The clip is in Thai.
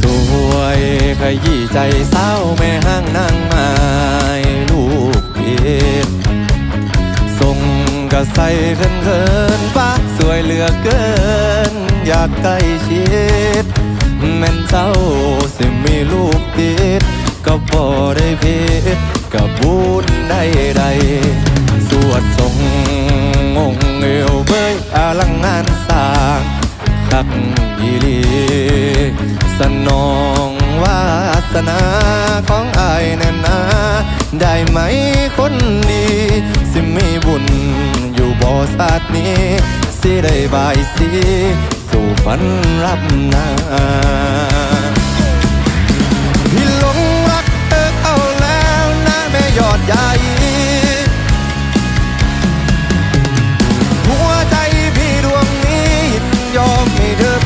สวยขยี้ใจเศร้าแม่ห้างนางไม้ลูกเพชรส่งกระใสเขินเขินๆฟ้าสวยเหลือเกิน อยากใกล้ชิดแม่นเจ้าสิมีลูกติดก็บ่ได้เพชรกับบุญได้ใดสวดทรงองเอวเบยอลังงานสร้าง คักอีลีสนองวาสนาของอายแน่นาได้ไหมคนดี สิมีบุญอยู่บ่อสาดนี้ สิได้บายสีสู่ฝันรับนา